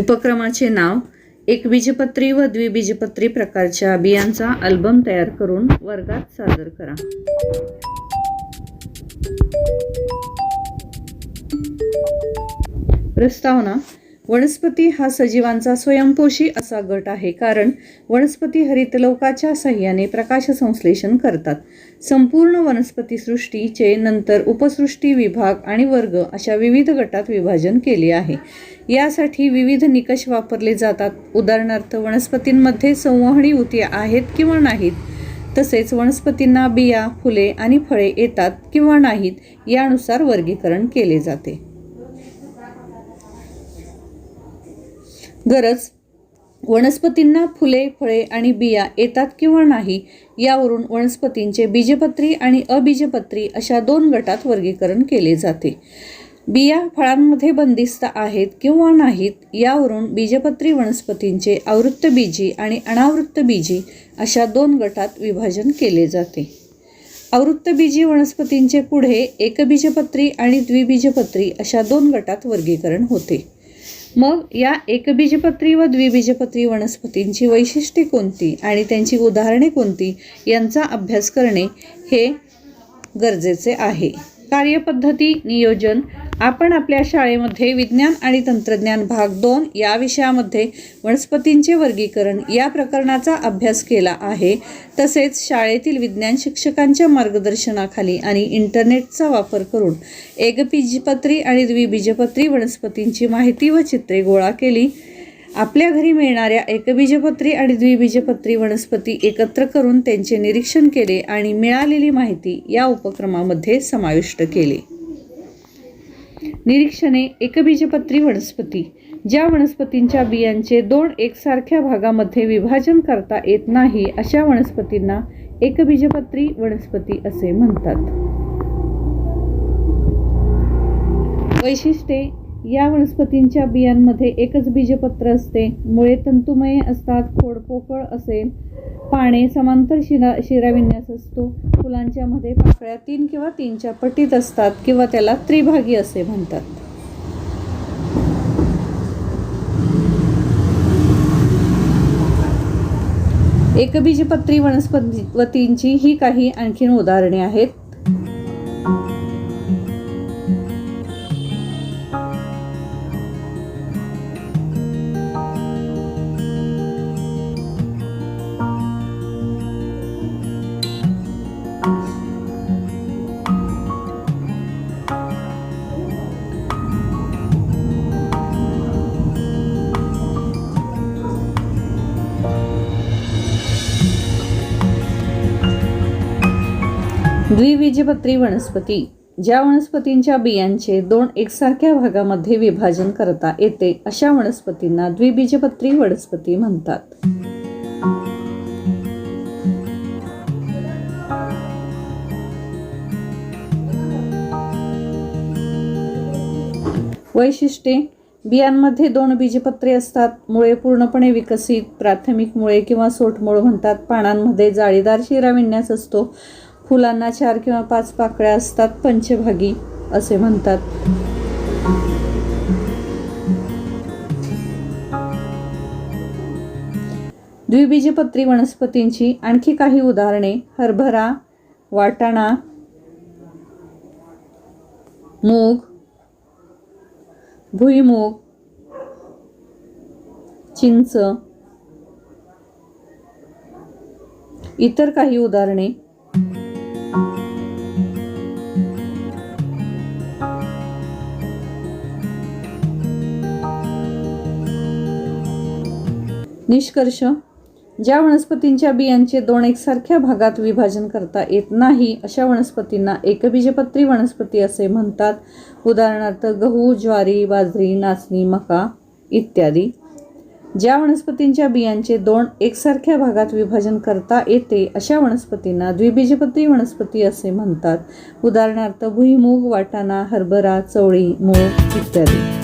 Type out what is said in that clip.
उपक्रमाचे नाव एकबीजपत्री व द्विबीजपत्री प्रकारच्या बियांचा अल्बम तयार करून वर्गात सादर करा. प्रस्तावना वनस्पती हा सजीवांचा स्वयंपोषी असा गट आहे कारण वनस्पती हरितलोकाच्या सहाय्याने प्रकाशसंश्लेषण करतात. संपूर्ण वनस्पती सृष्टीचे नंतर उपसृष्टी विभाग आणि वर्ग अशा विविध गटात विभाजन केले आहे. यासाठी विविध निकष वापरले जातात. उदाहरणार्थ वनस्पतींमध्ये संवहनी उती आहेत किंवा नाहीत? तसेच वनस्पतींना बिया फुले आणि फळे येतात किंवा नाहीत यानुसार वर्गीकरण केले जाते. गरज. वनस्पतींना फुले फळे आणि बिया येतात किंवा नाही यावरून वनस्पतींचे बीजपत्री आणि अबीजपत्री अशा दोन गटात वर्गीकरण केले जाते. बिया फळांमध्ये बंदिस्त आहेत किंवा नाहीत यावरून बीजपत्री वनस्पतींचे आवृत्तबीजी आणि अनावृत्तबीजी अशा दोन गटात विभाजन केले जाते. आवृत्तबीजी वनस्पतींचे पुढे एकबीजपत्री आणि द्विबीजपत्री अशा दोन गटात वर्गीकरण होते. मग या एकबीजपत्री व द्विबीजपत्री वनस्पतींची वैशिष्ट्ये कोणती आणि त्यांची उदाहरणे कोणती यांचा अभ्यास करणे हे गरजेचे आहे. कार्यपद्धती नियोजन आपण आपल्या शाळेमध्ये विज्ञान आणि तंत्रज्ञान भाग दोन या विषयामध्ये वनस्पतींचे वर्गीकरण या प्रकरणाचा अभ्यास केला आहे. तसेच शाळेतील विज्ञान शिक्षकांच्या मार्गदर्शनाखाली आणि इंटरनेटचा वापर करून एकबीजपत्री आणि द्विबीजपत्री वनस्पतींची माहिती व चित्रे गोळा केली. आपल्या घरी मिळणाऱ्या एकबीजपत्री आणि द्विबीजपत्री वनस्पती एकत्र करून त्यांचे निरीक्षण केले आणि मिळालेली माहिती या उपक्रमामध्ये समाविष्ट केली. निरीक्षणे एकबीजपत्री वनस्पती ज्या वनस्पतींच्या बियांचे दोन एकसारख्या भागामध्ये विभाजन करता येत नाही अशा वनस्पतींना एकबीजपत्री वनस्पती असे म्हणतात. वैशिष्ट्ये या वनस्पतींच्या बियांमध्ये एकच बीजपत्र असते. मुळे तंतुमय असतात खोड पोकळ असेल पाने समांतर शिरा शिराविन्यास असतो. फुलांच्या मध्ये पाकळ्या तीन किंवा तीनच्या पटीत असतात किंवा त्याला त्रिभागी असे म्हणतात. एकबीजपत्री वनस्पतींची ही काही आणखीन उदाहरणे आहेत. द्विबीजपत्री वनस्पती. ज्या वनस्पतींच्या बियांचे दोन एकसारख्या भागामध्ये विभाजन करता येते अशा वनस्पतींना द्विबीजपत्री वनस्पती म्हणतात. वैशिष्ट्ये. बियांमध्ये दोन बीजपत्रे असतात. मुळे पूर्णपणे विकसित प्राथमिक मुळे किंवा सोटमूळ म्हणतात. पानांमध्ये जाळीदार शिराविन्यास असतो. फुलांना चार किंवा पाच पाकळ्या असतात पंचभागी असे म्हणतात. द्विबीजपत्री वनस्पतींची आणखी काही उदाहरणे. हरभरा वाटाणा मूग भुईमूग चिंच इतर काही उदाहरणे. निष्कर्ष ज्या वनस्पतींच्या बियांचे दोन एकसारख्या भागात विभाजन करता येत नाही अशा वनस्पतींना एकबीजपत्री वनस्पती असे म्हणतात. उदाहरणार्थ गहू ज्वारी बाजरी नाचणी मका इत्यादी. ज्या वनस्पतींच्या बियांचे दोन एकसारख्या भागात विभाजन करता येते अशा वनस्पतींना द्विबीजपत्री वनस्पती असे म्हणतात. उदाहरणार्थ भुईमूग वाटाणा हरभरा चवळी मूग इत्यादी.